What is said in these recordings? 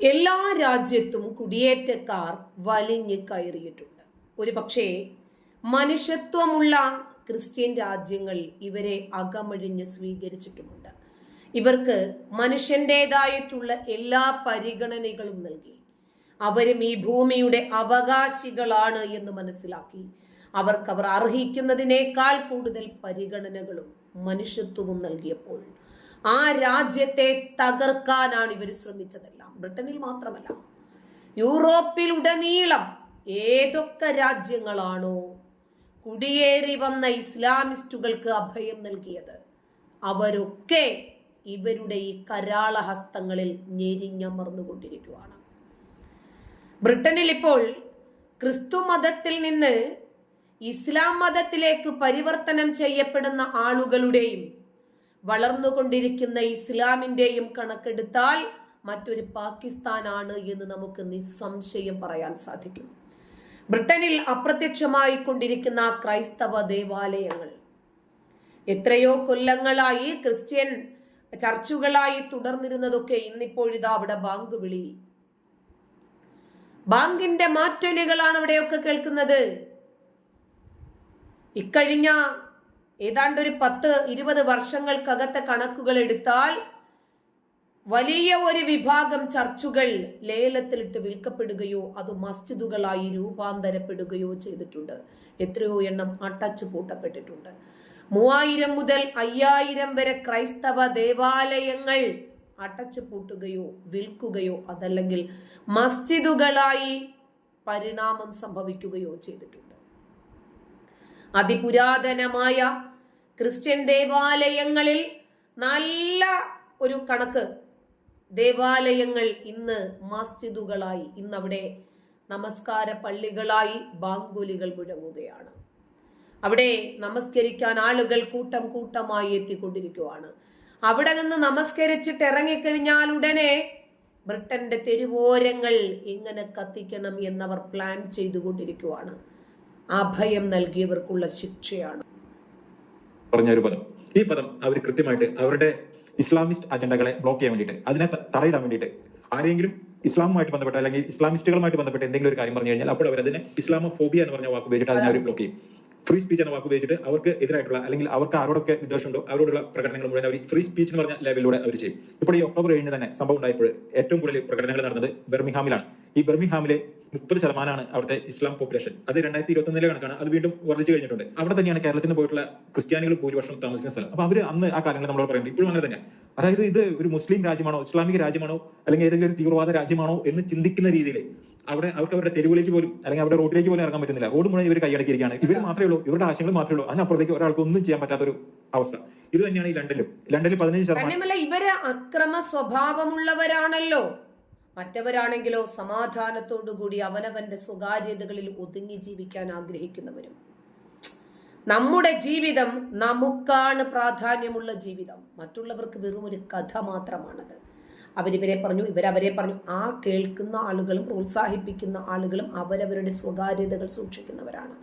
എല്ലാ രാജ്യത്തും കുടിയേറ്റക്കാർ വലിഞ്ഞ് കയറിയിട്ടുണ്ട്. ഒരു പക്ഷേ മനുഷ്യത്വമുള്ള ക്രിസ്ത്യൻ രാജ്യങ്ങൾ ഇവരെ അകമഴിഞ്ഞ് സ്വീകരിച്ചിട്ടുമുണ്ട്. ഇവർക്ക് മനുഷ്യന്റെതായിട്ടുള്ള എല്ലാ പരിഗണനകളും നൽകി. അവരും ഈ ഭൂമിയുടെ അവകാശികളാണ് എന്ന് മനസ്സിലാക്കി. അവർക്ക് അവർ അർഹിക്കുന്നതിനേക്കാൾ കൂടുതൽ പരിഗണനകളും മനുഷ്യത്വവും നൽകിയപ്പോൾ ആ രാജ്യത്തെ തകർക്കാനാണ് ഇവർ ശ്രമിച്ചതെല്ലാം. ബ്രിട്ടനിൽ മാത്രമല്ല യൂറോപ്പിൽ ഉടനീളം ഏതൊക്കെ രാജ്യങ്ങളാണോ കുടിയേറി വന്ന ഇസ്ലാമിസ്റ്റുകൾക്ക് അഭയം നൽകിയത് അവരൊക്കെ ഇവരുടെ ഈ കരാള ഹസ്തങ്ങളിൽ ഞെരിഞ്ഞമർന്നുകൊണ്ടിരിക്കുകയാണ്. ബ്രിട്ടനിൽ ഇപ്പോൾ ക്രിസ്തു മതത്തിൽ നിന്ന് ഇസ്ലാം മതത്തിലേക്ക് പരിവർത്തനം ചെയ്യപ്പെടുന്ന ആളുകളുടെയും വളർന്നുകൊണ്ടിരിക്കുന്ന ഇസ്ലാമിന്റെയും കണക്കെടുത്താൽ മറ്റൊരു പാകിസ്ഥാനാണ് എന്ന് നമുക്ക് നിസ്സംശയം പറയാൻ സാധിക്കും. ബ്രിട്ടനിൽ അപ്രത്യക്ഷമായി കൊണ്ടിരിക്കുന്ന ക്രൈസ്തവ ദേവാലയങ്ങൾ. എത്രയോ കൊല്ലങ്ങളായി ക്രിസ്ത്യൻ ചർച്ചുകളായി തുടർന്നിരുന്നതൊക്കെ ഇന്നിപ്പോഴിതാ അവിടെ ബാങ്ക് വിളി. ബാങ്കിന്റെ മാറ്റൊലികളാണ് അവിടെയൊക്കെ കേൾക്കുന്നത്. ഇക്കഴിഞ്ഞ ഏതാണ്ട് ഒരു പത്ത് ഇരുപത് വർഷങ്ങൾക്കകത്തെ കണക്കുകൾ എടുത്താൽ വലിയ ഒരു വിഭാഗം ചർച്ചുകൾ ലേലത്തിലിട്ട് വിൽക്കപ്പെടുകയോ അത് മസ്ജിദുകളായി രൂപാന്തരപ്പെടുകയോ ചെയ്തിട്ടുണ്ട്. എത്രയോ എണ്ണം അടച്ചു പൂട്ടപ്പെട്ടിട്ടുണ്ട്. മൂവായിരം മുതൽ അയ്യായിരം വരെ ക്രൈസ്തവ ദേവാലയങ്ങൾ അടച്ചു പൂട്ടുകയോ വിൽക്കുകയോ അതല്ലെങ്കിൽ മസ്ജിദുകളായി പരിണാമം സംഭവിക്കുകയോ ചെയ്തിട്ടുണ്ട്. അതിപുരാതനമായ ക്രിസ്ത്യൻ ദേവാലയങ്ങളിൽ നല്ല ഒരു കണക്ക്. ദേവാലയങ്ങൾ ഇന്ന് മസ്ജിദുകളായി ഇന്നവിടെ നമസ്കാര പള്ളികളായി ബാങ്കുലികൾ മുഴങ്ങുകയാണ്. അവിടെ നമസ്കരിക്കാൻ ആളുകൾ കൂട്ടം കൂട്ടമായി എത്തിക്കൊണ്ടിരിക്കുവാണ്. അവിടെ നിന്ന് നമസ്കരിച്ചിട്ട് ഇറങ്ങിക്കഴിഞ്ഞാൽ ഉടനെ ബ്രിട്ടന്റെ തെരുവോരങ്ങൾ എങ്ങനെ കത്തിക്കണം എന്നവർ പ്ലാൻ ചെയ്തുകൊണ്ടിരിക്കുവാണ്. അഭയം നൽകിയവർക്കുള്ള ശിക്ഷയാണ്. പറഞ്ഞ ഒരു പദം. ഈ പദം അവർ കൃത്യമായിട്ട് അവരുടെ ഇസ്ലാമിസ്റ്റ് അജണ്ടകളെ ബ്ലോക്ക് ചെയ്യാൻ വേണ്ടിയിട്ട് അതിനെ തറയിടാൻ വേണ്ടിയിട്ട് ആരെങ്കിലും ഇസ്ലാമുമായിട്ട് ബന്ധപ്പെട്ട അല്ലെങ്കിൽ ഇസ്ലാമിസ്റ്റുകളുമായിട്ട് ബന്ധപ്പെട്ട എന്തെങ്കിലും ഒരു കാര്യം പറഞ്ഞു കഴിഞ്ഞാൽ അപ്പോൾ അവർ അതിനെ ഇസ്ലാമോ ഫോബിയ എന്ന് പറഞ്ഞ വാക്ക് ഉപയോഗിച്ചിട്ട് അതിനെ അവർ ബ്ലോക്ക് ചെയ്യും. ഫ്രീ സ്പീച്ച് എന്ന വാക്ക് ഉപയോഗിച്ചിട്ട് അവർക്ക് എതിരായിട്ടുള്ള അല്ലെങ്കിൽ അവർക്ക് ആരോടൊക്കെ വിദ്വേഷമുണ്ടോ അവരോടുള്ള പ്രകടനങ്ങൾ മുഴുവൻ അവർ ഫ്രീ സ്പീച്ച് എന്ന് പറഞ്ഞ ലെവലിലൂടെ അവർ ചെയ്യും. ഇപ്പോൾ ഈ ഒക്ടോബർ ഏഴിന് തന്നെ സംഭവം ഉണ്ടായപ്പോൾ ഏറ്റവും കൂടുതൽ പ്രകടനങ്ങൾ നടന്നത് ബെർമിഹാമിലാണ്. ഈ ബെർമിഹാമിലെ മുപ്പത് ശതമാനമാണ് അവിടുത്തെ ഇസ്ലാം പോപ്പുലേഷൻ അത് രണ്ടായിരത്തി ഇരുപത്തി ഒന്നിലെ കണക്കാണ്. അത് വീണ്ടും വർദ്ധിച്ചു കഴിഞ്ഞിട്ടുണ്ട്. അവിടെ തന്നെയാണ് കേരളത്തിൽ നിന്ന് പോയിട്ടുള്ള ക്രിസ്ത്യാനികൾ ഭൂരിപക്ഷം താമസിക്കുന്ന സ്ഥലം. അപ്പൊ അവർ അന്ന് ആ കാലങ്ങൾ നമ്മൾ പറയുന്നത് ഇപ്പോഴും അങ്ങനെ തന്നെ അതായത് ഇത് ഒരു മുസ്ലിം രാജ്യമാണോ ഇസ്ലാമിക രാജ്യമാണോ അല്ലെങ്കിൽ ഏതെങ്കിലും ഒരു തീവ്രവാദ രാജ്യമാണോ എന്ന് ചിന്തിക്കുന്ന രീതിയിൽ അവിടെ അവർക്ക് അവരുടെ തെരുവിലേക്ക് പോലും അല്ലെങ്കിൽ അവരുടെ റോഡിലേക്ക് പോലും ഇറങ്ങാൻ പറ്റുന്നില്ല. റോഡ് മുഴുവൻ ഇവർ കൈയടക്കിയിരിക്കുകയാണ്. ഇവർ മാത്രമേ ഉള്ളൂ ഇവരുടെ ആശയങ്ങൾ മാത്രമേ ഉള്ളൂ. അതിനപ്പുറത്തേക്ക് ഒരാൾക്ക് ഒന്നും ചെയ്യാൻ പറ്റാത്തൊരു അവസ്ഥ. ഇത് തന്നെയാണ് ഈ ലണ്ടനിലും. ലണ്ടനിൽ പതിനഞ്ച് ശതമാനം ഇവർ അക്രമ സ്വഭാവമുള്ളവരാണല്ലോ. മറ്റവരാണെങ്കിലോ സമാധാനത്തോടുകൂടി അവനവന്റെ സ്വകാര്യതകളിൽ ഒതുങ്ങി ജീവിക്കാൻ ആഗ്രഹിക്കുന്നവരും. നമ്മുടെ ജീവിതം നമുക്കാണ് പ്രാധാന്യമുള്ള ജീവിതം. മറ്റുള്ളവർക്ക് വെറും ഒരു കഥ മാത്രമാണത്. അവരിവരെ പറഞ്ഞു ഇവരവരെ പറഞ്ഞു. ആ കേൾക്കുന്ന ആളുകളും പ്രോത്സാഹിപ്പിക്കുന്ന ആളുകളും അവരവരുടെ സ്വകാര്യതകൾ സൂക്ഷിക്കുന്നവരാണ്.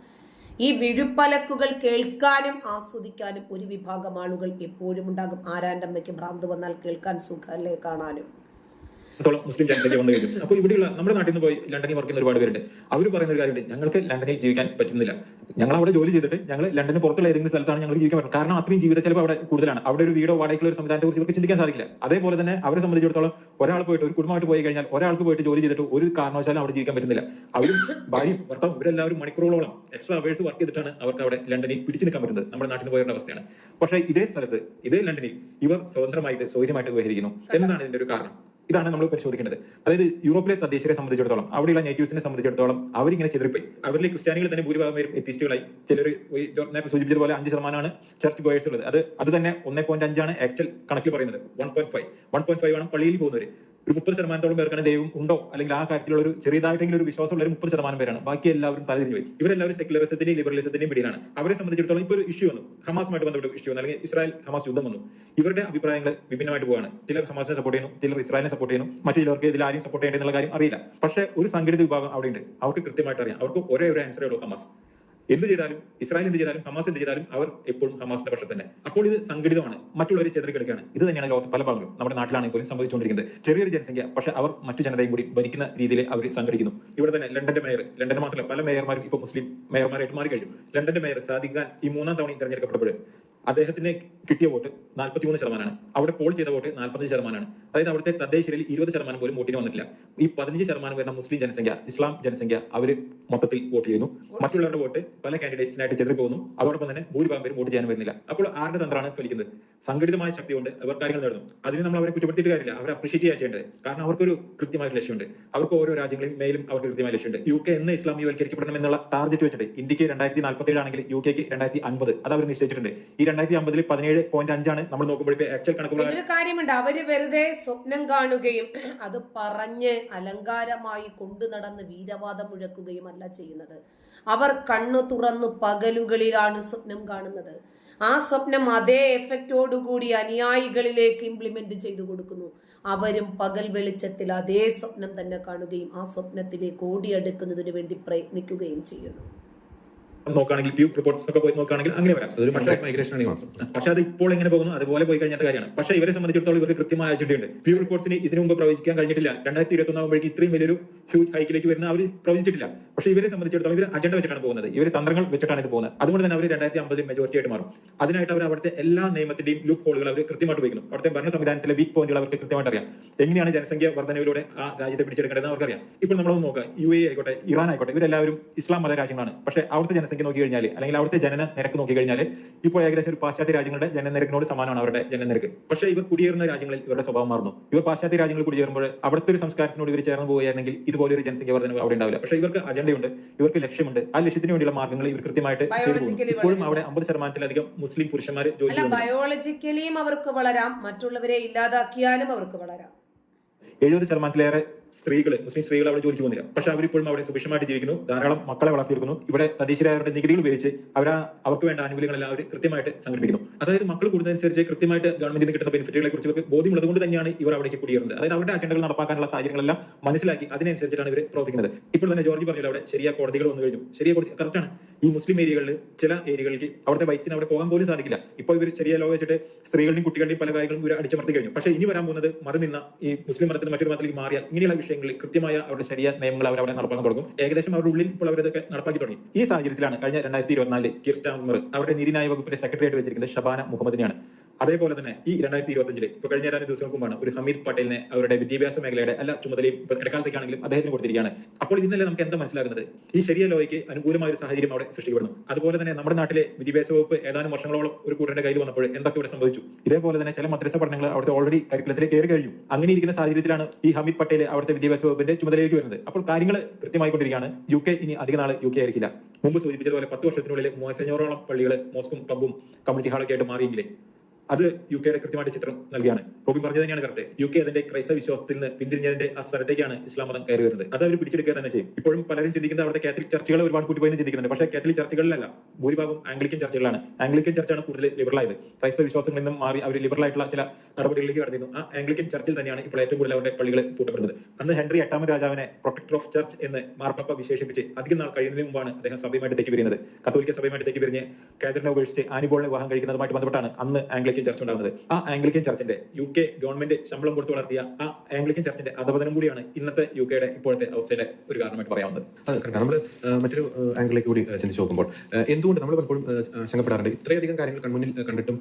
ഈ വിഴുപ്പലക്കുകൾ കേൾക്കാനും ആസ്വദിക്കാനും ഒരു വിഭാഗം ആളുകൾ എപ്പോഴും ഉണ്ടാകും. ആരാന്റെ അമ്മയ്ക്ക് ഭ്രാന്ത് വന്നാൽ കേൾക്കാൻ സുഖമല്ലേ കാണാനും? ത്തോളം മുസ്ലിം ജനതയ്ക്ക് വന്നു കഴിഞ്ഞു. അപ്പോൾ ഇവിടെയുള്ള നമ്മുടെ നാട്ടിൽ നിന്ന് പോയി ലണ്ടനിൽ വർക്ക് ചെയ്യുന്ന ഒരുപാട് പേരുണ്ട്. അവർ പറയുന്ന ഒരു കാര്യമുണ്ട്. ഞങ്ങൾക്ക് ലണ്ടനിൽ ജീവിക്കാൻ പറ്റുന്നില്ല. ഞങ്ങൾ അവിടെ ജോലി ചെയ്തിട്ട് ഞങ്ങൾ ലണ്ടന് പുറത്തുള്ള ഏതെങ്കിലും സ്ഥലത്താണ് ഞങ്ങൾ ജീവിക്കാൻ പറ്റുന്നത്. കാരണം അത്രയും ജീവിത ചിലപ്പോൾ അവിടെ കൂടുതലാണ്. അവിടെ ഒരു വീടോ വാടകയ്ക്കുള്ള ഒരു സംവിധാനത്തെ കുറിച്ച് ഇവർക്ക് ചിന്തിക്കാൻ സാധിക്കില്ല. അതേപോലെ തന്നെ അവരെ സംബന്ധിച്ചിടത്തോളം ഒരാൾ പോയിട്ട് ഒരു കുടുംബമായിട്ട് പോയി കഴിഞ്ഞാൽ ഒരാൾക്ക് പോയിട്ട് ജോലി ചെയ്തിട്ട് ഒരു കാരണവശാലും അവിടെ ജീവിക്കാൻ പറ്റുന്നില്ല. അവരും ഭാര്യയും ഭർത്താവും ഇവരെല്ലാവരും മണിക്കൂറുകളോളം എക്സ്ട്രാ അവേഴ്സ് വർക്ക് ചെയ്തിട്ടാണ് അവർക്ക് അവിടെ ലണ്ടനിൽ പിടിച്ചു നിൽക്കാൻ പറ്റുന്നത്. നമ്മുടെ നാട്ടിൽ പോയുള്ള അവസ്ഥയാണ്. പക്ഷേ ഇതേ സ്ഥലത്ത് ഇതേ ലണ്ടനിൽ ഇവർ സ്വതന്ത്രമായിട്ട് സൗകര്യമായിട്ട് വ്യവഹരിക്കുന്നു എന്നതാണ് ഇതിന്റെ ഒരു കാരണം. ഇതാണ് നമ്മൾ പരിശോധിക്കേണ്ടത്. അതായത് യൂറോപ്പിലെ തദ്ദേശീയരെ സംബന്ധിച്ചിടത്തോളം അവിടെയുള്ള നേറ്റീവ്സിനെ സംബന്ധിച്ചിടത്തോളം അവരിങ്ങനെ ചെതിരിപ്പോയി അവരിലെ ക്രിസ്ത്യാനികൾ തന്നെ ഭൂരിഭാഗം പേരും എത്തിസ്റ്റുകളായി. ചിലർ നേരത്തെ സൂചിപ്പിച്ചതുപോലെ അഞ്ച് ശതമാനമാണ് ചർച്ച് ഗോയേഴ്സ് ഉള്ളത്. അത് അത് തന്നെ ഒന്നേ പോയിന്റ് അഞ്ചാണ് ആക്ച്വൽ കണക്കിൽ പറയുന്നത്. One point five one point five ആണ് പള്ളിയിൽ പോകുന്നവർ ഒരു മുപ്പത് ശതമാനത്തോളം പേർക്കാണ് ദൈവം ഉണ്ടോ? അല്ലെങ്കിൽ ആ കാര്യത്തിലുള്ള ഒരു ചെറിയതായിട്ടെങ്കിലും ഒരു വിശ്വാസമുള്ള ഒരു മുപ്പത് ശതമാനം പേരാണ്. ബാക്കി എല്ലാവരും തലതിരിഞ്ഞു പോയി. ഇവരെല്ലാവരും സെക്യുലറിസത്തിന്റെയും ലിബറലിസത്തിന്റെയും പിടിയിലാണ്. അവരെ സംബന്ധിച്ചിടത്തോളം ഇപ്പോൾ ഒരു ഇഷ്യൂ വന്നു. ഹമാസുമായിട്ട് ബന്ധപ്പെട്ട ഇഷ്യൂ വന്നു. അല്ലെങ്കിൽ ഇസ്രായേൽ ഹമാസ് യുദ്ധം വന്നു. ഇവരുടെ അഭിപ്രായങ്ങൾ വിഭിന്നമായിട്ട് പോവാണ്. ചിലർ ഹമാസിനെ സപ്പോർട്ട് ചെയ്യുന്നു ചിലർ ഇസ്രായേലിനെ സപ്പോർട്ട് ചെയ്യുന്നു. മറ്റു ചിലർക്ക് ഇതിൽ ആരെയും സപ്പോർട്ട് ചെയ്യേണ്ടതെന്നുള്ള കാര്യം അറിയില്ല. പക്ഷേ ഒരു സംഘടിത വിഭാഗം അവിടെ ഉണ്ട് അവർക്ക് കൃത്യമായിട്ട് അറിയാം. അവർക്ക് ഒരേ ഒരു ആൻസറേ ഉള്ളൂ ഹമാസ്. എന്ത് ചെയ്താലും ഇസ്രായേൽ എന്ത് ചെയ്താലും ഹമാസ് എന്ത് ചെയ്താലും അവർ എപ്പോഴും ഹമാസിന്റെ പക്ഷത്ത് തന്നെ അപ്പോൾ ഇത് സംഘടിതമാണ്. മറ്റുള്ളവരെ ചെതറിക്കെടുക്കുകയാണ്. ഇത് തന്നെയാണ് ലോകത്ത് പല ഭാഗങ്ങളും നമ്മുടെ നാട്ടിലാണെങ്കിൽ പോലും സംഭവിച്ചുകൊണ്ടിരിക്കുന്നത്. ചെറിയൊരു ജനസംഖ്യ പക്ഷെ അവർ മറ്റു ജനതയും കൂടി ഭരിക്കുന്ന രീതിയിൽ അവർ സംഘടിക്കുന്നു. ഇവിടെ തന്നെ ലണ്ടന്റെ മേയർ ലണ്ടൻ മാത്രമല്ല പല മേയർമാരും ഇപ്പൊ മുസ്ലിം മേയർമാരായിട്ട് മാറി കഴിഞ്ഞു ലണ്ടന്റെ മേയർ സാദിഖ് ഖാൻ ഈ മൂന്നാം തവണ തെരഞ്ഞെടുക്കപ്പെട്ടപ്പോൾ അദ്ദേഹത്തിന് കിട്ടിയ വോട്ട് നാൽപ്പത്തിമൂന്ന് ശതമാനമാണ് അവിടെ പോൾ ചെയ്ത വോട്ട് നാൽപ്പത്തഞ്ച് ശതമാനമാണ് അതായത് അവിടുത്തെ തദ്ദേശീയരിൽ ഇരുപത് ശതമാനം പോലും വോട്ടിന് വന്നിട്ടില്ല. ഈ പതിനഞ്ച് ശതമാനം വരുന്ന മുസ്ലിം ജനസംഖ്യ ഇസ്ലാം ജനസംഖ്യ അവർ മൊത്തത്തിൽ വോട്ട് ചെയ്യുന്നു. മറ്റുള്ളവരുടെ വോട്ട് പല കാൻഡിഡേറ്റ്സിനായിട്ട് ചെറിയ പോകുന്നു അതോടൊപ്പം തന്നെ ഭൂരിഭാഗം പേരും വോട്ട് ചെയ്യാൻ വരുന്നില്ല. അപ്പോൾ ആരുടെ തന്ത്രമാണ് ഫലിക്കുന്നത് സംഘടിതമായ ശക്തി കൊണ്ട് അവർ കാര്യങ്ങൾ നേടുന്നു. അതിന് നമ്മൾ അവരെ കുറ്റപ്പെടുത്തിയിട്ട് കാര്യമില്ല. അവരെ അപ്രീഷിയേറ്റ് ചെയ്യാൻ ചെയ്യേണ്ടത്. കാരണം അവർക്കൊരു കൃത്യമായ ലക്ഷ്യമുണ്ട്. അവർക്ക് ഓരോ രാജ്യങ്ങളിൽ മേലും അവർക്ക് കൃത്യമായ ലക്ഷ്യമുണ്ട്. യു കെ എന്ന് ഇസ്ലാമികവൽക്കരിക്കപ്പെടണം എന്നുള്ള ടാർഗറ്റ് വെച്ചിട്ട് ഇന്ത്യയ്ക്ക് രണ്ടായിരത്തി നാൽപ്പത്തി ഏഴാണെങ്കിൽ യു കെക്ക് രണ്ടായിരത്തി അൻപത്. അത് അവർ നിശ്ചയിച്ചിട്ടുണ്ട്. ഈ രണ്ടായിരത്തി അമ്പതിൽ പതിനേഴ് പോയിന്റ് അഞ്ചാണ്. നമ്മൾ നോക്കുമ്പോൾ കാര്യമുണ്ട്. അവർ വെറുതെ സ്വപ്നം കാണുകയും അത് പറഞ്ഞ് അലങ്കാരമായി കൊണ്ടു നടന്ന് വീരവാദം മുഴക്കുകയും അല്ല ചെയ്യുന്നത്. അവർ കണ്ണു തുറന്നു പകലുകളിലാണ് സ്വപ്നം കാണുന്നത്. ആ സ്വപ്നം അതേ എഫക്റ്റോടുകൂടി അനുയായികളിലേക്ക് ഇംപ്ലിമെന്റ് ചെയ്തു കൊടുക്കുന്നു. അവരും പകൽ വെളിച്ചത്തിൽ അതേ സ്വപ്നം തന്നെ കാണുകയും ആ സ്വപ്നത്തിലേക്ക് ഓടിയെടുക്കുന്നതിന് വേണ്ടി പ്രയത്നിക്കുകയും ചെയ്യുന്നു. നോക്കുകയാണെങ്കിൽ പ്യൂ റിപ്പോർട്ട്സ് ഒക്കെ പോയി നോക്കുകയാണെങ്കിൽ അങ്ങനെ വരാം. അതൊരു മറ്റൊരു മൈഗ്രേഷൻ ആണെങ്കിൽ മാത്രം. പക്ഷെ അത് ഇപ്പോൾ എങ്ങനെ പോകുന്നു. അതുപോലെ പോയി കഴിഞ്ഞ കാര്യമാണ്. പക്ഷേ ഇവരെ സംബന്ധിച്ചിടത്തോളം ഇവർക്ക് കൃത്യമായ അജണ്ടയുണ്ട്. പ്യൂ റിപ്പോർട്ട്സിന് ഇതിനു മുമ്പ് പ്രവചിക്കാൻ കഴിഞ്ഞിട്ടില്ല. രണ്ടായിരത്തി ഇരുപത്തി ഒന്നാകുമ്പോഴേക്ക് ഇത്രയും വലിയൊരു ഹ്യൂജ് ഹൈക്കിലേക്ക് വരുന്ന അവർ പ്രവചിച്ചിട്ടില്ല. പക്ഷേ ഇവരെ സംബന്ധിച്ചിടത്തോളം ഇവർ അജണ്ട വെച്ചിട്ടാണ് പോകുന്നത്. ഇവർ തന്ത്രങ്ങൾ വെച്ചിട്ടാണ് ഇത് പോകുന്നത്. അതുകൊണ്ട് തന്നെ അവർ രണ്ടായിരത്തി അമ്പതിൽ മെജോറിറ്റി ആയിട്ട് മാറും. അതിനായിട്ട് അവർ അവിടുത്തെ എല്ലാ നിയമത്തിന്റെയും ലൂപ്പ് ഹോളുകൾ അവർ കൃത്യമായിട്ട് ഉപയോഗിക്കുന്നു. അവിടുത്തെ ഭരണ സംവിധാനത്തിലെ വീക്ക് പോയിന്റുകൾ അവർക്ക് കൃത്യമായിട്ട് അറിയാം. എങ്ങനെയാണ് ജനസംഖ്യ വർധനവിലൂടെ ആ രാജ്യത്തെ പിടിച്ചെടുക്കേണ്ടത് അവർക്കറിയാം. ഇപ്പോൾ നമ്മളൊന്ന് നോക്കുക യു എ ആയിക്കോട്ടെ ഇറാൻ ആയിക്കോട്ടെ ഇവരെല്ലാവരും ഇസ്ലാം മത രാജ്യങ്ങളാണ്. പക്ഷെ അവിടുത്തെ ജനസംഖ്യ നോക്കി കഴിഞ്ഞാൽ അല്ലെങ്കിൽ അവിടുത്തെ ജനന നിരക്ക് നോക്കി കഴിഞ്ഞാൽ ഇപ്പോൾ ഏകദേശം ഒരു പാശ്ചാത്യ രാജ്യങ്ങളുടെ ജനനിരക്കിനോട് സമാനമാണ് അവരുടെ ജനനിരക്ക് പക്ഷേ ഇവർ കുടിയേറുന്ന രാജ്യങ്ങളിൽ ഇവരുടെ സ്വഭാവം മാറുന്നു. ഇവർ പാശ്ചാത്യ രാജ്യങ്ങളിൽ കുടിയേറുമ്പോൾ അവിടുത്തെ ഒരു സംസ്കാരത്തിനോട് ഇവർ ചേർന്ന് പോവുകയാണെങ്കിൽ ഇതുപോലെ ഒരു ജനസംഖ്യ വർധന അവിടെ ഉണ്ടാവില്ല. പക്ഷേ ഇവർക്ക് അജണ്ടയുണ്ട് ഇവർക്ക് ലക്ഷ്യമുണ്ട്. ആ ലക്ഷ്യത്തിന് വേണ്ടിയുള്ള മാർഗങ്ങൾ ഇവർ കൃത്യമായിട്ട് ഇപ്പോഴും അവിടെ അമ്പത് ശതമാനത്തിലധികം മുസ്ലിം പുരുഷന്മാർ ജോലി ബയോളജിക്കലിയും അവർക്ക് വളരാം. മറ്റുള്ളവരെ ഇല്ലാതാക്കിയാലും അവർക്ക് വളരാം. എഴുപത് ശതമാനത്തിലേറെ സ്ത്രീകൾ മുസ്ലിം സ്ത്രീകൾ അവിടെ ജോലിക്ക് പോകുന്നില്ല. പക്ഷെ അവരിപ്പോഴും അവിടെ സുഭിക്ഷമായിട്ട് ജീവിക്കുന്നു. ധാരാളം മക്കളെ വളർത്തിയിരിക്കുന്നു ഇവിടെ തദ്ദേശീയരായവരുടെ നികുതികൾ ഉപയോഗിച്ച് അവർ അവർക്ക് വേണ്ട ആനുകൂല്യങ്ങളെല്ലാം അവർ കൃത്യമായിട്ട് സംഘടിപ്പിക്കുന്നു. അതായത് മക്കൾ കൂടുന്നതനുസരിച്ച് കൃത്യമായിട്ട് ഗവൺമെന്റിന് കിട്ടുന്ന ബെനിഫിറ്റുകളെ കുറിച്ച് ബോധ്യമുള്ളത് കൊണ്ട് തന്നെയാണ് ഇവർ അവിടേക്ക് കുടിയേറുന്നത്. അതായത് അവരുടെ അജണ്ടകൾ നടപ്പാക്കാനുള്ള സാഹചര്യങ്ങളെല്ലാം മനസ്സിലാക്കി അതിനനുസരിച്ചിട്ടാണ് ഇവർ പ്രവർത്തിക്കുന്നത്. ഇപ്പോൾ തന്നെ ജോർജ് പറഞ്ഞല്ലോ അവിടെ ശരിയായ കോടതികൾ വന്നു കഴിഞ്ഞു. ശരിയ കോടതി കറക്റ്റാണ് ഈ മുസ്ലിം ഏരിയകളിൽ ചില ഏരിയകളിലേക്ക് അവിടുത്തെ വൈസിന് അവിടെ പോകാൻ പോലും സാധിക്കില്ല. ഇപ്പോൾ ഇവർ ചെറിയ ലോ വെച്ചിട്ട് സ്ത്രീകളുടെയും കുട്ടികളുടെയും പല കാര്യങ്ങളും ഇവർ അടിച്ചമർത്തി കഴിഞ്ഞു. പക്ഷേ ഇനി വരാൻ പോകുന്നത് മറു നിന്ന ഈ മുസ്ലിം മതത്തിന് മറ്റൊരു മതത്തിലേക്ക് മാറിയാൽ ഇങ്ങനെയുള്ള വിഷയങ്ങളിൽ കൃത്യമായ അവരുടെ ശരിയ നിയമങ്ങൾ അവർ അവിടെ നടപ്പാക്കാൻ തുടങ്ങും. ഏകദേശം അവരുടെ ഉള്ളിൽ ഇപ്പോൾ അവരതൊക്കെ നടപ്പാക്കി തുടങ്ങി. ഈ സാഹചര്യത്തിലാണ് കഴിഞ്ഞ രണ്ടായിരത്തി ഇരുപത്തിനാലിൽ കിർ സ്റ്റാമർ അവരുടെ നീതിന്യായ വകുപ്പിന്റെ സെക്രട്ടറിയായിട്ട് വെച്ചിരിക്കുന്നത് ഷബാന മുഹമ്മദിനെയാണ്. അതേപോലെ തന്നെ ഈ രണ്ടായിരത്തി ഇരുപത്തിയഞ്ചിൽ ഇപ്പൊ കഴിഞ്ഞ ഏതാനും ദിവസങ്ങൾക്ക് മുമ്പാണ് ഒരു ഹമീദ് പട്ടേലിനെ അവരുടെ വിദ്യാഭ്യാസ മേഖലയുടെ എല്ലാ ചുമതലയും ഇടക്കാലത്തേക്കാണെങ്കിലും അദ്ദേഹത്തിന് കൊടുത്തിരിക്കുകയാണ്. അപ്പോൾ ഇന്നലെ നമുക്ക് എന്താ മനസ്സിലാകുന്നത്? ഈ ശരിയ ലോയ്ക്ക് അനുകൂലമായ ഒരു സാഹചര്യം അവിടെ സൃഷ്ടിക്കപ്പെടുന്നു. അതുപോലെ തന്നെ നമ്മുടെ നാട്ടിലെ വിദ്യാഭ്യാസ വകുപ്പ് ഏതാനും വർഷങ്ങളോളം ഒരു കൂട്ടരുടെ കയ്യിൽ വന്നപ്പോൾ എന്തൊക്കെ ഇവിടെ സംഭവിച്ചു? ഇതേപോലെ തന്നെ ചില മദ്രസ പഠനങ്ങൾ അവിടുത്തെ ഓൾറെഡി കരിക്കുലത്തിലേക്ക് കയറി കഴിഞ്ഞു. അങ്ങനെ ഇരിക്കുന്ന സാഹചര്യത്തിലാണ് ഈ ഹമീദ് പട്ടേൽ അവിടുത്തെ വിദ്യാഭ്യാസ വകുപ്പിന്റെ ചുമതലയിലേക്ക് വരുന്നത്. അപ്പോൾ കാര്യങ്ങൾ കൃത്യമായിക്കൊണ്ടിരിക്കുകയാണ് യു കെ ഇനി അധിക നാൾ യു കെ ആയിരിക്കില്ല. മുമ്പ് സൂചിപ്പിച്ചതുപോലെ പത്ത് വർഷത്തിനുള്ളിൽ മൂവായിരത്തഞ്ഞൂറോളം പള്ളികൾ മോസ്കും പബ്ബും കമ്മ്യൂണിറ്റി ഹാളൊക്കെ ആയിട്ട് മാറിയെങ്കിലേ അത് യു കെയുടെ കൃത്യമായിട്ട് ചിത്രം നൽകിയാണ്. റോബിൻ പറഞ്ഞത് തന്നെയാണ് കറക്റ്റ് യു കെ അതിന്റെ ക്രൈസ്തവ വിശ്വാസത്തിൽ നിന്ന് പിന്തിരിഞ്ഞതിന്റെ ആ സ്ഥലത്തേക്കാണ് ഇസ്ലാം മതം കയറി വരുന്നത്. അത് അവർ പിടിച്ചെടുക്കുക തന്നെ ചെയ്യും. ഇപ്പോഴും പലരും ചിന്തിക്കുന്നത് അവിടെ കാത്തലിക് ചർച്ചകൾ ഒരുപാട് കൂട്ടി പോയി ചിന്തിക്കുന്നുണ്ട്. പക്ഷേ കാത്തലിക് ചർച്ചകളിലല്ല. ഭൂരിഭാഗം ആംഗ്ലിക്കൻ ചർച്ചകളാണ്. ആംഗ്ലിക്കൻ ചർച്ചാണ് കൂടുതൽ ലിബറൽ ആയത്. ക്രൈസ്തവ വിശ്വാസങ്ങളിൽ നിന്നും മാറി അവർ ലിബറൽ ആയിട്ടുള്ള ചില നടപടികളിലേക്ക് കടന്നിരുന്നു. ആ ആംഗ്ലിക്കൻ ചർച്ചിൽ തന്നെയാണ് ഇപ്പോൾ ഏറ്റവും കൂടുതൽ അവരുടെ പള്ളികൾ കൂട്ടപ്പെടുന്നത് അന്ന് ഹെൻറി എട്ടാമൻ രാജാവിനെ പ്രൊട്ടക്ടർ ഓഫ് ചർച്ച് എന്ന് മാർപ്പാപ്പ വിശേഷിപ്പിച്ച് അധികം നാൾ കഴിയുന്നതിന് മുമ്പാണ് അദ്ദേഹം സഭയുമായിട്ട് തെറ്റി വരുന്നത് കത്തോലിക്ക സഭയുമായിട്ട് തെറ്റി പിരിഞ്ഞ് കാതറിനെ ഉപേക്ഷിച്ച് ആനിബോളിനെ വിവാഹം കഴിക്കുന്നതുമായിട്ട് ബന്ധപ്പെട്ടാണ് അന്ന് ആംഗ്ലിക്കൻ ചർച്ച ഉണ്ടാകുന്നത് ആ ആംഗ്ലിക്കൻ ചർച്ചിന്റെ യു കെ ഗവൺമെന്റ് ശമ്പളം കൊടുത്തു വളർത്തിയ ആ ആംഗ്ലിക്കൻ ചർച്ചിന്റെ അധപതനം കൂടിയാണ് ഇന്നത്തെ യു കെയുടെ ഇപ്പോഴത്തെ അവസ്ഥയുടെ ഒരു കാരണമായിട്ട് പറയാവുന്നത്. നമ്മൾ മറ്റൊരു ആംഗിളിലേക്ക് കൂടി ചിന്തിച്ചു നോക്കുമ്പോൾ എന്തുകൊണ്ട് നമ്മൾ പലപ്പോഴും ശങ്കപ്പെടാറുണ്ട്? ഇത്രയധികം കാര്യങ്ങൾ കൺമുന്നിൽ കണ്ടിട്ടും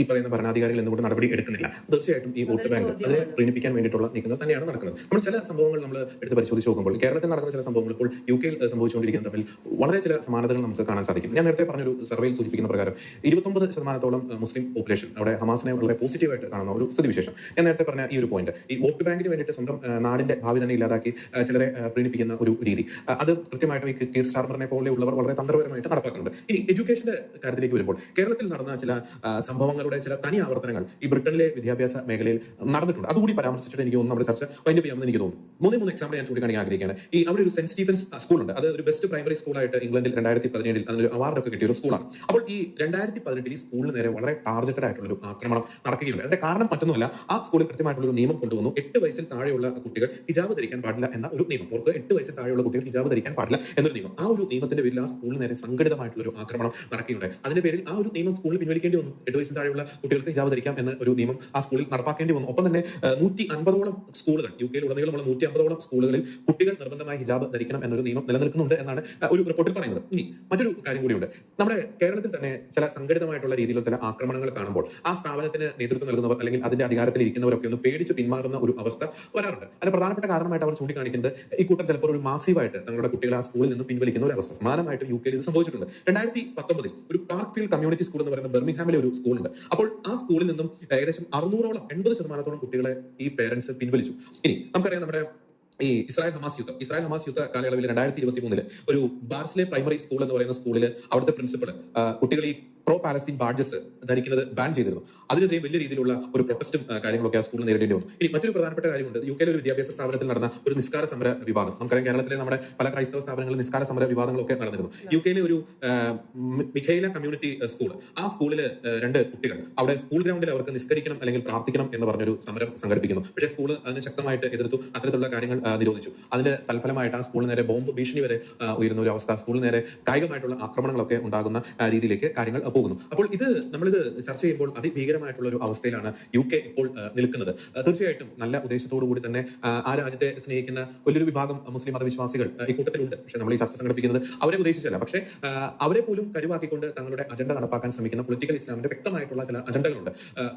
ഈ പറയുന്ന ഭരണാധികാരികൾ എന്തുകൊണ്ട് നടപടി എടുക്കുന്നില്ല? തീർച്ചയായിട്ടും ഈ വോട്ട് ബാങ്ക് അതിനെ പ്രീണിപ്പിക്കാൻ വേണ്ടിയിട്ടുള്ള നീക്കങ്ങൾ തന്നെയാണ് നടക്കുന്നത്. നമ്മൾ ചില സംഭവങ്ങൾ നമ്മൾ എടുത്ത് പരിശോധിച്ച് നോക്കുമ്പോൾ കേരളത്തിൽ നടക്കുന്ന ചില സംഭവങ്ങൾ ഇപ്പോൾ യു കെയിൽ സംഭവിച്ചുകൊണ്ടിരിക്കുന്ന തമ്മിൽ വളരെ ചില സമാനതകൾ നമുക്ക് കാണാൻ സാധിക്കും. ഞാൻ നേരത്തെ പറഞ്ഞൊരു സർവേയിൽ സൂചിപ്പിക്കുന്ന പ്രകാരം ഇരുപത്തൊമ്പത് ശതമാനത്തോളം മുസ്ലിം പോപ്പുലേഷൻ അവിടെ ഹമാസിനെ വളരെ പോസിറ്റീവായിട്ട് കാണുന്ന ഒരു സ്ഥിതിവിശേഷം. ഞാൻ നേരത്തെ പറഞ്ഞ ഈ ഒരു പോയിന്റ് ഈ വോട്ട് ബാങ്കിന് വേണ്ടിയിട്ട് സ്വന്തം നാടിന്റെ ഭാവി തന്നെ ഇല്ലാതാക്കി ചിലരെ പ്രീണിപ്പിക്കുന്ന ഒരു രീതി. അത് കൃത്യമായിട്ടും ഈ കീർ സ്റ്റാർമറിനെ പോലെയുള്ളവർ വളരെ തന്ത്രപരമായിട്ട് നടപ്പാക്കുന്നുണ്ട്. ഇനി എഡ്യൂക്കേഷന്റെ കാര്യത്തിലേക്ക് വരുമ്പോൾ കേരളത്തിൽ നടന്ന ചില സംഭവങ്ങൾ പറയുന്നവരുടെ ചില തനി ആവർത്തനങ്ങൾ ഈ ബ്രിട്ടനിലെ വിദ്യാഭ്യാസ മേഖലയിൽ നടന്നിട്ടുണ്ട്. അതുകൂടി പരാമർശിച്ചിട്ട് എനിക്ക് തോന്നുന്നു നമ്മുടെ ചർച്ച വൈൻഡ് ചെയ്യാമെന്ന് എനിക്ക് തോന്നുന്നു. മൂന്നേ മൂന്ന് എക്സാമ്പിൾ ഞാൻ ചൂണ്ടിക്കാണിക്കാൻ ആഗ്രഹിക്കുകയാണ്. ഈ അവിടെ ഒരു സെന്റ് സ്റ്റീഫൻസ് സ്കൂളുണ്ട്. അത് ഒരു ബെസ്റ്റ് പ്രൈമറി സ്കൂളായിട്ട് ഇംഗ്ലണ്ടിൽ രണ്ടായിരത്തി പതിനേഴിൽ അതിനൊരു അവാർഡ് ഒക്കെ കിട്ടിയ ഒരു സ്കൂളാണ് അപ്പോൾ ഈ രണ്ടായിരത്തി പതിനെട്ടിൽ ഈ സ്കൂളിന് നേരെ വളരെ ടാർജറ്റഡ് ആയിട്ടുള്ള ഒരു ആക്രമണം നടക്കുകയുണ്ട് അതിന്റെ കാരണം മറ്റൊന്നുമല്ല ആ സ്കൂളിൽ കൃത്യമായിട്ടുള്ള ഒരു നിയമം കൊണ്ടുവന്നു. എട്ട് വയസ്സിൽ താഴെയുള്ള കുട്ടികൾ ഹിജാബ് ധരിക്കാൻ പാടില്ല എന്ന ഒരു നിയമം. ഓർക്കുക എട്ട് വയസ്സിൽ താഴെയുള്ള കുട്ടികൾ ഹിജാബ് ധരിക്കാൻ പാടില്ല എന്നൊരു നിയമം. ആ ഒരു നിയമത്തിന്റെ പേരിൽ ആ സ്കൂളിന് നേരെ സംഘടിതമായിട്ടുള്ള ഒരു ആക്രമണം നടക്കുകയുണ്ട് അതിന്റെ പേരിൽ ആ ഒരു നിയമം സ്കൂളിൽ പിൻവലിക്കേണ്ടി വന്നു. എട്ട് വയസ്സിൽ താഴെയുള്ള കുട്ടികൾക്ക് ഹിജാബ് ധരിക്കാം എന്ന ഒരു നിയമം ആ സ്കൂളിൽ നടപ്പാക്കേണ്ടി വന്നു. ഒപ്പം തന്നെ നൂറ്റി അൻപതോളം സ്കൂളുകൾ യു കെയിൽ ഉടനീളമുള്ള നൂറ്റി അമ്പതോളം സ്കൂളുകളിൽ കുട്ടികൾ നിർബന്ധമായി ഹിജാബ് ധരിക്കണം എന്നൊരു നിയമം നിലനിൽക്കുന്നുണ്ട് എന്നാണ് ഒരു റിപ്പോർട്ടിൽ പറയുന്നത്. ഇനി മറ്റൊരു കാര്യം കൂടിയുണ്ട്. നമ്മുടെ കേരളത്തിൽ തന്നെ ചില സംഘടിതമായിട്ടുള്ള രീതിയിലുള്ള ചില ആക്രമണങ്ങൾ കാണുമ്പോൾ ആ സ്ഥാപനത്തിന് നേതൃത്വം നൽകുന്നവർ അല്ലെങ്കിൽ അതിന്റെ അധികാരത്തിൽ ഇരിക്കുന്നവരൊക്കെ ഒന്ന് പേടിച്ച് പിന്മാറുന്ന ഒരു അവസ്ഥ വരാറുണ്ട്. അതിന് പ്രധാനപ്പെട്ട കാരണമായിട്ട് അവർ ചൂണ്ടിക്കാണിക്കുന്നത് ഈ കൂട്ടം ചിലപ്പോൾ ഒരു മാസീവായിട്ട് തങ്ങളുടെ കുട്ടികളെ ആ സ്കൂളിൽ നിന്ന് പിൻവലിക്കുന്ന ഒരു അവസ്ഥ. സമാനമായിട്ട് യു കെയിൽ ഇത് സംഭവിച്ചിട്ടുണ്ട്. രണ്ടായിരത്തി പത്തൊമ്പതിൽ ഒരു പാർക്ക് ഫീൽഡ് കമ്മ്യൂണിറ്റി സ്കൂൾ എന്ന് പറയുന്ന ബെർമിംഗ്ഹാമിലെ ഒരു സ്കൂളുണ്ട്. അപ്പോൾ ആ സ്കൂളിൽ നിന്നും ഏകദേശം അറുന്നൂറോളം എൺപത് ശതമാനത്തോളം കുട്ടികളെ ഈ പേരൻസ് പിൻവലിച്ചു. ഇനി നമുക്കറിയാം നമ്മുടെ ഈ ഇസ്രായേൽ ഹമാസ് യുദ്ധം. ഇസ്രായേൽ ഹമാസ് യുദ്ധ കാലയളവിൽ രണ്ടായിരത്തി ഇരുപത്തി മൂന്നിൽ ഒരു ബാർസ്ലെ പ്രൈമറി സ്കൂൾ എന്ന് പറയുന്ന സ്കൂളിൽ അവിടുത്തെ പ്രിൻസിപ്പൾ കുട്ടികൾ ഈ പ്രോ പാലസ്തീൻ ബാഡ്ജസ് ധരിക്കുന്നത് ബാൻ ചെയ്തിരുന്നു. അതിനെതിരെ വലിയ രീതിയിലുള്ള ഒരു പ്രൊട്ടസ്റ്റും കാര്യങ്ങളൊക്കെ ആ സ്കൂളിൽ നേരിടേണ്ടി വന്നു. ഇനി മറ്റൊരു പ്രധാനപ്പെട്ട കാര്യമുണ്ട്. യു കെയിലെ ഒരു വിദ്യാഭ്യാസ സ്ഥാപനത്തിൽ നടന്ന ഒരു നിസ്കാര സമര വിവാദം. നമുക്കറിയാം കേരളത്തിലെ നമ്മുടെ പല ക്രൈസ്തവ സ്ഥാപനങ്ങളിൽ നിസ്കാര സമര വിവാദങ്ങളൊക്കെ നടന്നിരുന്നു. യു കെയിലെ ഒരു മിഖേല കമ്മ്യൂണിറ്റി സ്കൂൾ ആ സ്കൂളിൽ രണ്ട് കുട്ടികൾ അവിടെ സ്കൂൾ ഗ്രൗണ്ടിൽ അവർക്ക് നിസ്കരിക്കണം അല്ലെങ്കിൽ പ്രാർത്ഥിക്കണം എന്ന് പറഞ്ഞൊരു സമരം സംഘടിപ്പിക്കുന്നു. പക്ഷേ സ്കൂൾ അതിന് ശക്തമായിട്ട് എതിർത്തു. അത്തരത്തിലുള്ള കാര്യങ്ങൾ നിരോധിച്ചു. അതിന്റെ തൽഫലമായിട്ട് ആ സ്കൂളിന് നേരെ ബോംബ് ഭീഷണി വരെ ഉയരുന്ന ഒരു അവസ്ഥ. സ്കൂളിന് നേരെ കായികമായിട്ടുള്ള ആക്രമണങ്ങളൊക്കെ ഉണ്ടാകുന്ന രീതിയിലേക്ക് കാര്യങ്ങൾ പോകുന്നു. അപ്പോൾ ഇത് നമ്മളിത് ചർച്ച ചെയ്യുമ്പോൾ അതിഭീകരമായിട്ടുള്ള ഒരു അവസ്ഥയിലാണ് യു കെ ഇപ്പോൾ നിൽക്കുന്നത്. തീർച്ചയായിട്ടും നല്ല ഉദ്ദേശത്തോടു കൂടി തന്നെ ആ, രാജ്യത്തെ സ്നേഹിക്കുന്ന വലിയൊരു വിഭാഗം മുസ്ലിം മതവിശ്വാസികൾ ഈ കൂട്ടത്തിലുണ്ട് പക്ഷെ നമ്മൾ ഈ ചർച്ച സംഘടിപ്പിക്കുന്നത് അവരെ ഉദ്ദേശിച്ചല്ല. പക്ഷേ അവരെ പോലും കരുവാക്കിക്കൊണ്ട് തങ്ങളുടെ അജണ്ട നടപ്പാക്കാൻ ശ്രമിക്കുന്ന പൊളിറ്റിക്കൽ ഇസ്ലാമിന്റെ വ്യക്തമായിട്ടുള്ള ചില അജണ്ടകളുണ്ട്.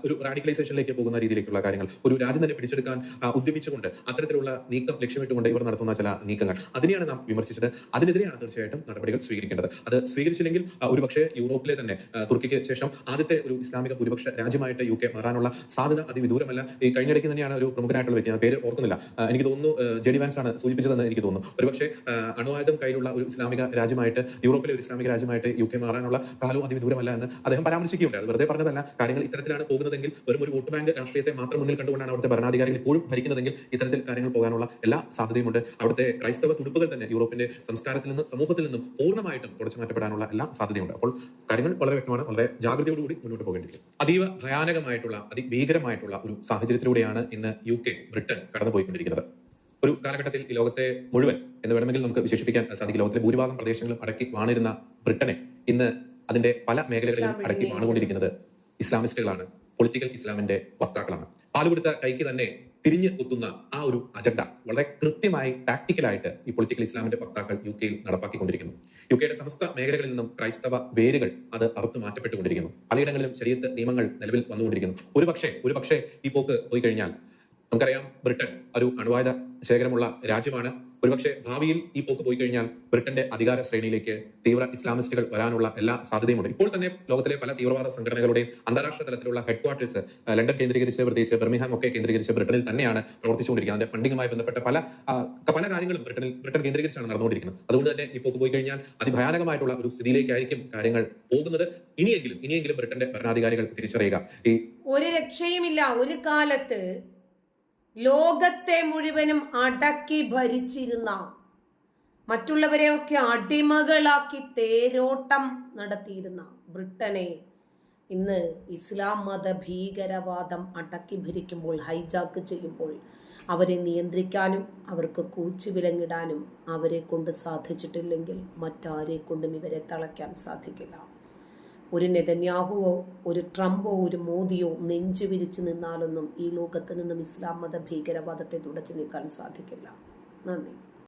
ഒരു റാഡിക്കലൈസേഷനിലേക്ക് പോകുന്ന രീതിയിലേക്കുള്ള കാര്യങ്ങൾ ഒരു രാജ്യം തന്നെ പിടിച്ചെടുക്കാൻ ഉദ്യമിച്ചുകൊണ്ട് അത്തരത്തിലുള്ള നീക്കം ലക്ഷ്യമിട്ടുകൊണ്ട് ഇവർ നടത്തുന്ന ചില നീക്കങ്ങൾ. അതിനെയാണ് നാം വിമർശിച്ചത്. അതിനെതിരെയാണ് തീർച്ചയായിട്ടും നടപടികൾ സ്വീകരിക്കേണ്ടത്. അത് സ്വീകരിച്ചില്ലെങ്കിൽ ഒരുപക്ഷെ യൂറോപ്പിലെ തന്നെ തുർക്കിക്ക് ശേഷം ആദ്യത്തെ ഒരു ഇസ്ലാമിക ഭൂരിപക്ഷ രാജ്യമായിട്ട് യു കെ മാറാനുള്ള സാധ്യത അതിവിദൂരമല്ല. ഈ കഴിഞ്ഞിടയ്ക്ക് തന്നെയാണ് ഒരു പ്രമുഖനായിട്ടുള്ള വ്യക്തി ഞാൻ പേര് ഓർക്കുന്നില്ല. എനിക്ക് തോന്നുന്നു ജെഡി വാൻസ് ആണ് സൂചിപ്പിച്ചതെന്ന് എനിക്ക് തോന്നുന്നു. ഒരുപക്ഷെ അണുവായുധം കയ്യിലുള്ള ഒരു ഇസ്ലാമിക രാജ്യമായിട്ട് യൂറോപ്പിലെ ഒരു ഇസ്ലാമിക രാജ്യമായിട്ട് യു കെ മാറാനുള്ള കാലവും അതിവിദൂരമല്ല എന്ന് അദ്ദേഹം പരാമർശിക്കുകയുണ്ട് അത് വെറുതെ പറഞ്ഞതല്ല. കാര്യങ്ങൾ ഇത്തരത്തിലാണ് പോകുന്നതെങ്കിൽ വെറും ഒരു വോട്ട് ബാങ്ക് രാഷ്ട്രീയത്തെ മാത്രം മുന്നിൽ കണ്ടുകൊണ്ടാണ് അവിടുത്തെ ഭരണാധികാരികൾ ഇപ്പോഴും ഭരിക്കുന്നതെങ്കിൽ ഇത്തരത്തിൽ കാര്യങ്ങൾ പോകാനുള്ള എല്ലാ സാധ്യതയുമുണ്ട്. അവിടുത്തെ ക്രൈസ്തവ തുടുപ്പുകൾ തന്നെ യൂറോപ്പിന്റെ സംസ്കാരത്തിൽ നിന്നും സമൂഹത്തിൽ നിന്നും പൂർണമായിട്ടും തുടച്ചു മാറ്റപ്പെടാനുള്ള എല്ലാ സാധ്യതയുണ്ട് അപ്പോൾ കാര്യങ്ങൾ വളരെ വ്യക്തമാണ് വളരെ ജാഗ്രതയോടുകൂടി മുന്നോട്ട് പോകേണ്ടിയിരിക്കും അതീവ ഭയാനകമായിട്ടുള്ള അതിഭീകരമായിട്ടുള്ള ഒരു സാഹചര്യത്തിലൂടെയാണ് ഇന്ന് യു കെ ബ്രിട്ടൻ കടന്നുപോയിക്കൊണ്ടിരിക്കുന്നത്. ഒരു കാലഘട്ടത്തിൽ ഈ ലോകത്തെ മുഴുവൻ എന്ന് വേണമെങ്കിൽ നമുക്ക് വിശേഷിപ്പിക്കാൻ സാധിക്കും ലോകത്തിലെ ഭൂരിഭാഗം പ്രദേശങ്ങളും അടക്കി വാണിരുന്ന ബ്രിട്ടനെ ഇന്ന് അതിന്റെ പല മേഖലകളിലും അടക്കി. വാണുകൊണ്ടിരിക്കുന്നത് ഇസ്ലാമിസ്റ്റുകളാണ് പൊളിറ്റിക്കൽ ഇസ്ലാമിന്റെ വക്താക്കളാണ്. പാലുകൊടുത്ത കൈക്ക് തന്നെ തിരിഞ്ഞു കുത്തുന്ന ആ ഒരു അജണ്ട വളരെ കൃത്യമായി ടാക്ടിക്കലായിട്ട് ഈ പൊളിറ്റിക്കൽ ഇസ്ലാമിന്റെ വക്താക്കൾ യു കെയിൽ നടപ്പാക്കിക്കൊണ്ടിരിക്കുന്നു. യു കെയുടെ സമസ്ത മേഖലകളിൽ നിന്നും ക്രൈസ്തവ വേരുകൾ അത് അറുത്ത് മാറ്റപ്പെട്ടുകൊണ്ടിരിക്കുന്നു. പലയിടങ്ങളിലും ശരീരത്ത് നിയമങ്ങൾ നിലവിൽ വന്നുകൊണ്ടിരിക്കുന്നു. ഒരു പക്ഷേ ഒരു പക്ഷേ ഈ പോക്ക് പോയി കഴിഞ്ഞാൽ നമുക്കറിയാം ബ്രിട്ടൻ ഒരു അണുവായുധ ശേഖരമുള്ള രാജ്യമാണ്. ഒരുപക്ഷെ ഭാവിയിൽ ഈ പോക്ക് പോയി കഴിഞ്ഞാൽ ബ്രിട്ടന്റെ അധികാര ശ്രേണിയിലേക്ക് തീവ്ര ഇസ്ലാമിസ്റ്റുകൾ വരാനുള്ള എല്ലാ സാധ്യതയുമുണ്ട് ഇപ്പോൾ തന്നെ ലോകത്തിലെ പല തീവ്രവാദ സംഘടനകളുടെ അന്താരാഷ്ട്ര തലത്തിലുള്ള ഹെഡ് ക്വാർട്ടേഴ്സ് ലണ്ടൻ കേന്ദ്രീകരിച്ച് പ്രത്യേകിച്ച് ബെർമിഹാം ഒക്കെ കേന്ദ്രീകരിച്ച് ബ്രിട്ടനിൽ തന്നെയാണ് പ്രവർത്തിച്ചുകൊണ്ടിരിക്കുന്നത്. അതിന്റെ ഫണ്ടിങ്ങുമായി ബന്ധപ്പെട്ട പല പല കാര്യങ്ങളും ബ്രിട്ടനിൽ ബ്രിട്ടൻ കേന്ദ്രീകരിച്ചാണ് നടന്നുകൊണ്ടിരിക്കുന്നത്. അതുകൊണ്ട് തന്നെ ഈ പോക്ക് പോയി കഴിഞ്ഞാൽ അതിഭയാനകമായിട്ടുള്ള ഒരു സ്ഥിതിയിലേക്കായിരിക്കും കാര്യങ്ങൾ പോകുന്നത്. ഇനിയെങ്കിലും ഇനിയെങ്കിലും ബ്രിട്ടന്റെ ഭരണാധികാരികൾ തിരിച്ചറിയുക. ഈ ഒരു രക്ഷയുമില്ല. ഒരു കാലത്ത് ലോകത്തെ മുഴുവനും അടക്കി ഭരിച്ചിരുന്ന മറ്റുള്ളവരെയൊക്കെ അടിമകളാക്കി തേരോട്ടം നടത്തിയിരുന്ന ബ്രിട്ടനെ ഇന്ന് ഇസ്ലാം മത ഭീകരവാദം അടക്കി ഭരിക്കുമ്പോൾ ഹൈജാക്ക് ചെയ്യുമ്പോൾ അവരെ നിയന്ത്രിക്കാനും അവർക്ക് കൂച്ചു വിലങ്ങിടാനും അവരെ കൊണ്ട് സാധിച്ചിട്ടില്ലെങ്കിൽ മറ്റാരെ കൊണ്ടും ഇവരെ തളയ്ക്കാൻ സാധിക്കില്ല. ഒരു നെതന്യാഹുവോ ഒരു ട്രംപോ ഒരു മോദിയോ നെഞ്ചു വിരിച്ചു നിന്നാലൊന്നും ഈ ലോകത്ത് നിന്നും ഇസ്ലാം മത ഭീകരവാദത്തെ തുടച്ചു നീക്കാൻ സാധിക്കില്ല. നന്ദി.